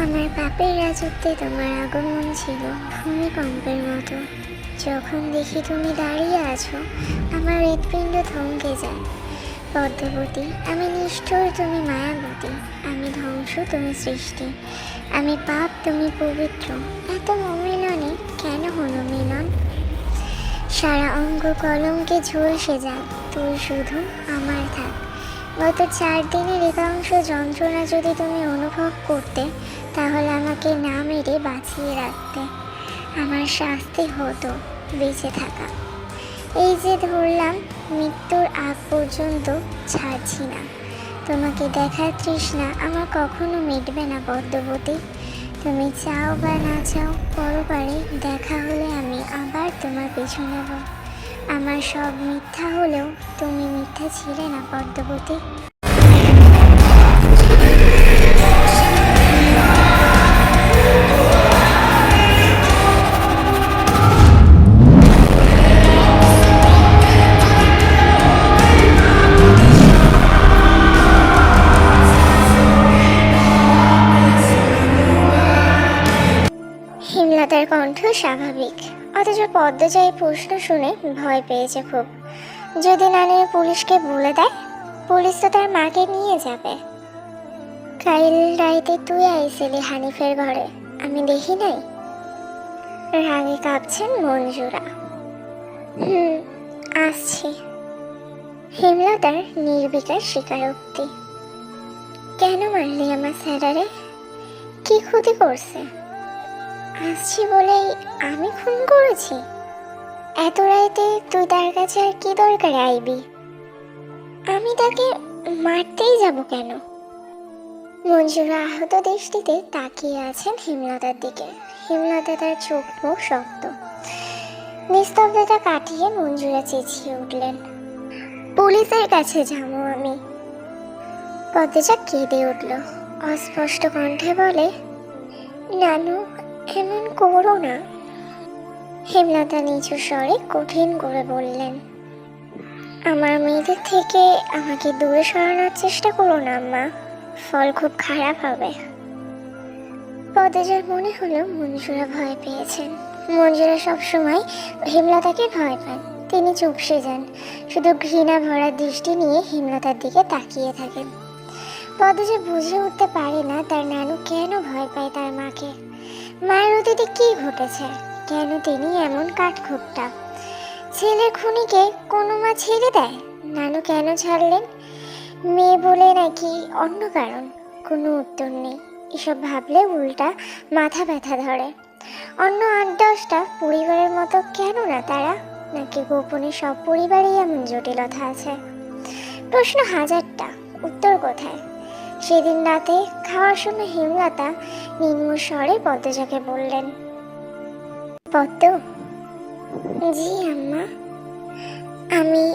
আমার পাপের রাজত্বে তোমার আগমন ছিল। ভূমিকম্পের মতো। যখন দেখি তুমি দাঁড়িয়ে আছো, আমার হৃৎপিণ্ড থমকে যায়। পদ্মবতী আমি নিষ্ঠুর, তুমি মায়াবতী। আমি ধ্বংস, তুমি সৃষ্টি। আমি পাপ, তুমি পবিত্র। এত অমিলনে কেন হলো মিলন? সারা অঙ্গ কলমকে ঝলসে যায় তুই শুধু আমার থাক। গত চার দিনের একাংশ যন্ত্রণা যদি তুমি অনুভব করতে তাহলে আমাকে না মেরে বাঁচিয়ে রাখতে আমার শাস্তি হতো বেঁচে থাকা। এই যে ধরলাম, মৃত্যুর আগ পর্যন্ত ছাড়ছি না। তোমাকে দেখার তৃষ্ণা আমার কখনো মিটবে না পদ্মবতী তুমি চাও বা না চাও, পরপারে দেখা হলে আমি আবার তোমার পিছু নেব। আমার সব মিথ্যা হলেও তুমি মিথ্যা ছিলে না পদ্মবতী পদ্মজা এই প্রশ্ন শুনে ভয় পেয়েছে খুব। যদি নানি পুলিশকে বলে দেয়, পুলিশ তো তার মাকে নিয়ে যাবে। কাইল রাইতে তুই আইছিলি হানিফের ঘরে, আমি দেখি নাই। রাগে কাঁপছেন মঞ্জুরা। হুম, আসছি। হিমলতার নির্বিকার স্বীকারোক্তি। কেন মারলি আমার স্যারারে? কি ক্ষতি করছে? আসছি বলেই আমি খুন করেছি। এত রাইতে তুই তার কাছে আর কি দরকারে আইবি? আমি তাকে মারতেই যাব কেন? মঞ্জুরা আহত দৃষ্টিতে তাকিয়ে আছেন হিমলতার দিকে। হিমলতা তার চোখ মুখ শক্ত। নিস্তব্ধতা কাটিয়ে মঞ্জুরা চেঁচিয়ে উঠলেন, পুলিশের কাছে যাব আমি। পদ্মজা কেঁদে উঠল। অস্পষ্ট কণ্ঠে বলে, নানু এমন করো না। হেমলতা নিচু স্বরে কঠিন করে বললেন, আমার মেয়েদের থেকে আমাকে দূরে সরানোর চেষ্টা করো না আম্মা ফল খুব খারাপ হবে। পদেজার মনে হলো মঞ্জুরা ভয় পেয়েছেন। মঞ্জুরা সবসময় হেমলতাকে ভয় পান। তিনি চুপসে যান শুধু ঘৃণা ভরা দৃষ্টি নিয়ে হেমলতার দিকে তাকিয়ে থাকেন। পদজা বুঝে উঠতে পারে না তার নানু কেন ভয় পায় তার মাকে। মায়ের অতীতে কি ঘটেছে? কেন তিনি এমন কাঠখোট্টা ছেলে খুনিকে কোনো মা ছেড়ে দেয়? নানু কেন ছাড়লেন? মেয়ে বলে নাকি অন্য কারণ? কোনো উত্তর নেই। এসব ভাবলে উল্টা মাথা ব্যথা ধরে। অন্য আট দশটা পরিবারের মতো কেন না তারা? নাকি গোপনে সব পরিবারেই এমন জটিলতা আছে? প্রশ্ন হাজারটা। উত্তর কোথায়? সেদিন রাতে খাওয়ার সময় হিমলতা নিম্ন স্বরে পদ্মজাকে বললেন, পদ্ম, জি আম্মা, আমি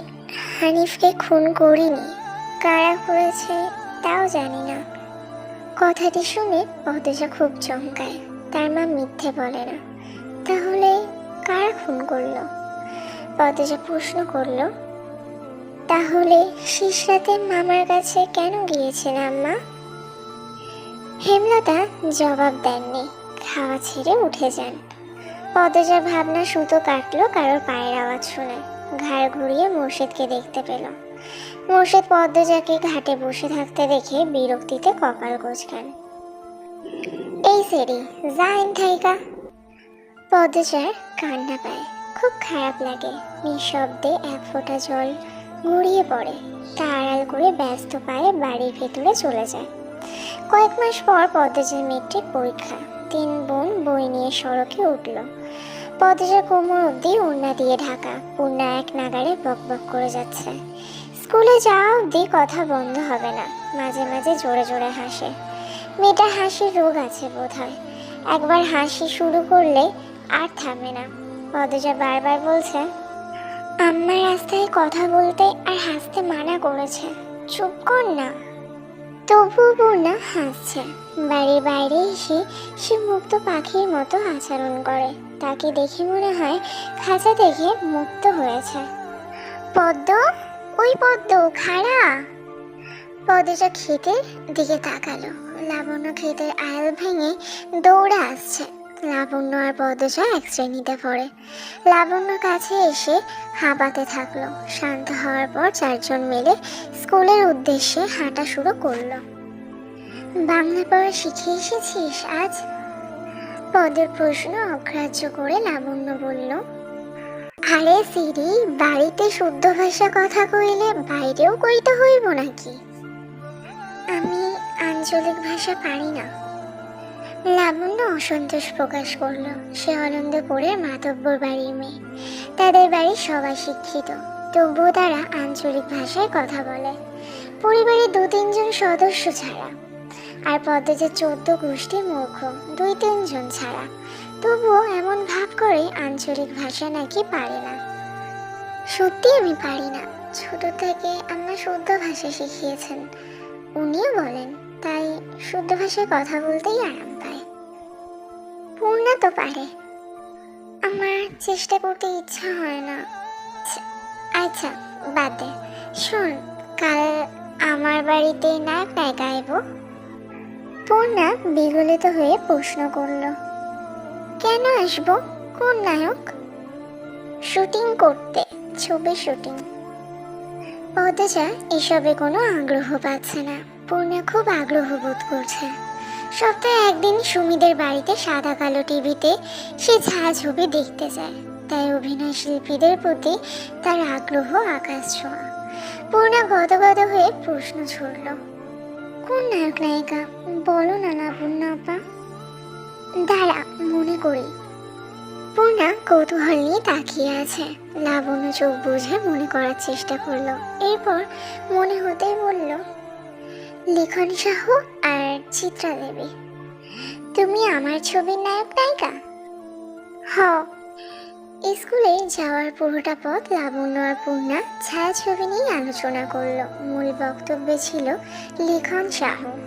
হানিফকে খুন করিনি। কারা করেছে তাও জানি না। কথাটি শুনে পদ্মজা খুব চমকায়। তার মা মিথ্যে বলে না। তাহলে কারা খুন করল? পদ্মজা প্রশ্ন করল তাহলে শেষ রাতে মামার কাছে কেন গিয়েছেন আম্মা? হেমলতা জবাব দেননি, খাওয়া ছেড়ে উঠে যান। পদজার ভাবনা সুতো কাটলো কারোর পায়ের আওয়াজ শুনে, ঘাড় ঘুরিয়ে মোর্শেদকে দেখতে পেল। মোর্শেদ পদ্মজাকে ঘাটে বসে থাকতে দেখে বিরক্তিতে কপাল গোছগান এই সেরি যাইন থাইকা পদ্মজার কান্না পায়, খুব খারাপ লাগে, নিঃশব্দে এক ফোঁটা জল গড়িয়ে পড়ে। তা আড়াল করে ব্যস্ত পায়ে বাড়ির ভেতরে চলে যায়। কয়েক মাস পর পদ্মজার মেট্রিক পরীক্ষা। তিন বোন বই নিয়ে সড়কে উঠল। পদ্মজা কোমর অবধি ওড়না দিয়ে ঢাকা। পূর্ণা এক নাগারে বক বক করে যাচ্ছে। স্কুলে যাওয়া অবধি কথা বন্ধ হবে না। মাঝে মাঝে জোরে জোরে হাসে। মেয়েটা হাসির রোগ আছে বোধ হয় একবার হাসি শুরু করলে আর থামে না। পদ্মজা বারবার বলছে আম্মা রাস্তায় কথা বলতে আর হাসতে মানা করেছে। চুপ কর না। তবুও পূর্ণা হাসছে। বাড়ির বাইরে এসে সে মুক্ত পাখির মতো আচরণ করে। তাকে দেখে মনে হয় খাঁচা দেখে মুক্ত হয়েছে। পদ্ম? ওই পদ্ম, খাড়া? পদ্মটা খেতে দিকে তাকালো। লাবণ্য ক্ষেতের আয়াল ভেঙে দৌড়ে আসছে। লাবণ্য আর পদজা এক শ্রেণীতে পড়ে। লাবণ্য কাছে এসে হাঁপাতে থাকল। শান্ত হওয়ার পর চারজন মিলে স্কুলের উদ্দেশ্যে হাঁটা শুরু করল। বাংলা পড়া শিখে এসেছিস আজ? পদের প্রশ্ন অগ্রাহ্য করে লাবণ্য বলল, আরে সিরি বাড়িতে শুদ্ধ ভাষা কথা কইলে বাইরেও কইতে হইব নাকি? আমি আঞ্চলিক ভাষা পারি না। লাবণ্য অসন্তোষ প্রকাশ করল। সে আনন্দ করে মাতব্বর বাড়ির মেয়ে। তাদের বাড়ির সবাই শিক্ষিত। তবুও তারা আঞ্চলিক ভাষায় কথা বলে। পরিবারের দু তিনজন সদস্য ছাড়া। আর পদ্মজের চোদ্দ গোষ্ঠী মূর্খ, দুই তিনজন ছাড়া। তবুও এমন ভাব করে আঞ্চলিক ভাষা নাকি পারে না। সত্যি আমি পারি না। ছোট থেকে আমরা শুদ্ধ ভাষা শিখিয়েছেন। উনিও বলেন তাই শুদ্ধ ভাষায় কথা বলতেই আরাম পায়। পূর্ণা তো পারে। আমার চেষ্টা করতে ইচ্ছা হয় না। আচ্ছা, বাদ শোন কাল আমার বাড়িতে নায়ক নায়িকা আইব পূর্ণা বিগলিত হয়ে প্রশ্ন করল কেন আসব? কোন নায়ক? শুটিং করতে ছবি শুটিং। পদ্মজা এসবে কোনো আগ্রহ পাচ্ছে না। পূর্ণা খুব আগ্রহ বোধ করছে সপ্তাহে একদিন সুমিদের বাড়িতে সাদা কালো টিভিতে সে ছায়াছবি দেখতে যায়। তাই অভিনয় শিল্পীদের প্রতি তার আগ্রহ আকাশ ছোঁয়া। পূর্ণা গদগদ হয়ে প্রশ্ন ছুড়ল, কোন নায়ক নায়িকা বলো না লাবণ্য আপা। দাঁড়া, মনে করি। পূর্ণা কৌতূহল নিয়ে তাকিয়ে আছে। লাবণ্য চোখ বুঝে মনে করার চেষ্টা করল। এরপর মনে হতেই বলল লিখন সাহু আর চিত্রা দেবী। তুমি আমার ছবির নায়ক নায়িকা? হ স্কুলে যাওয়ার পুরোটা পথ লাবণ্য আর পূর্ণা ছায়াছবি নিয়ে আলোচনা করল। মূল বক্তব্যে ছিল লিখন সাহু।